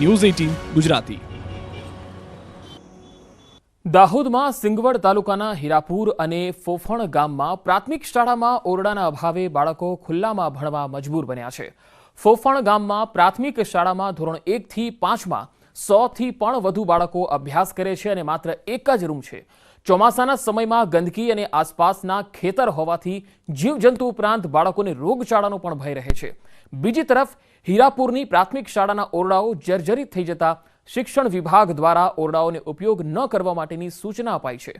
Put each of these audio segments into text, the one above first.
News eighteen Gujarati. દાહોદમાં સિંગવડ તાલુકાના હીરાપુર અને ફોફણ ગામમાં પ્રાથમિક શાળામાં ઓરડાના અભાવે બાળકો ખુલ્લામાં ભણવા મજબૂર બન્યા છે. ફોફણ ગામમાં પ્રાથમિક શાળામાં ધોરણ એકથી પાંચમાં સોથી પણ વધુ બાળકો અભ્યાસ કરે છે અને માત્ર એક જ રૂમ છે. ચોમાસાના સમયમાં ગંદકી અને આસપાસના ખેતર હોવાથી જીવજંતુ ઉપરાંત બાળકોને રોગચાળાનો પણ ભય રહે છે. બીજી તરફ, હીરાપુરની પ્રાથમિક શાળાના ઓરડાઓ જર્જરિત થઈ જતા શિક્ષણ વિભાગ દ્વારા ઓરડાઓને ઉપયોગ ન કરવા માટેની સૂચના અપાઈ છે.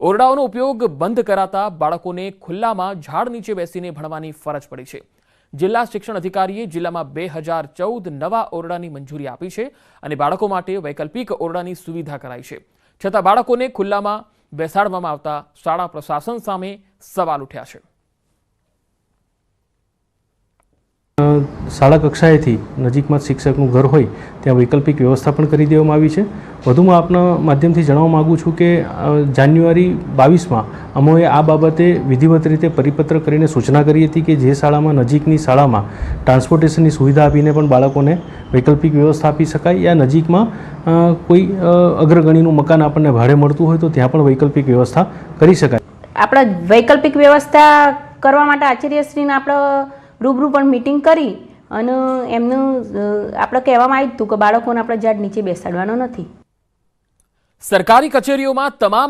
ઓરડાઓનો ઉપયોગ બંધ કરાતા બાળકોને ખુલ્લામાં ઝાડ નીચે બેસીને ભણવાની ફરજ પડી છે. જિલ્લા શિક્ષણ અધિકારીએ જિલ્લામાં બે હજાર ચૌદ નવા ઓરડાની મંજૂરી આપી છે અને બાળકો માટે વૈકલ્પિક ઓરડાની સુવિધા કરાઈ છે. છતાં બાળકોને ખુલ્લામાં બેસાડવામાં આવતા શાળા પ્રશાસન સામે સવાલ ઉઠ્યા છે. શાળા કક્ષાએથી નજીકમાં શિક્ષકનું ઘર હોય, ત્યાં વૈકલ્પિક વ્યવસ્થા પણ કરી દેવામાં આવી છે. વધુમાં આપના માધ્યમથી જણાવવા માગું છું કે જાન્યુઆરી બાવીસમાં અમોએ આ બાબતે વિધિવત રીતે પરિપત્ર કરીને સૂચના કરી હતી કે જે શાળામાં નજીકની શાળામાં ટ્રાન્સપોર્ટેશનની સુવિધા આપીને પણ બાળકોને વૈકલ્પિક વ્યવસ્થા આપી શકાય યા નજીકમાં કોઈ અગ્રગણીનું મકાન આપણને ભાડે મળતું હોય તો ત્યાં પણ વૈકલ્પિક વ્યવસ્થા કરી શકાય. આપણા વૈકલ્પિક વ્યવસ્થા કરવા માટે આચાર્યશ્રીને આપણે રૂબરૂ પણ મિટિંગ કરી. અને એમનું આપણે કહેવામાં આવ્યું હતું કે બાળકોને આપણે ઝાડ નીચે બેસાડવાનો નથી. સરકારી કચેરીઓમાં તમામ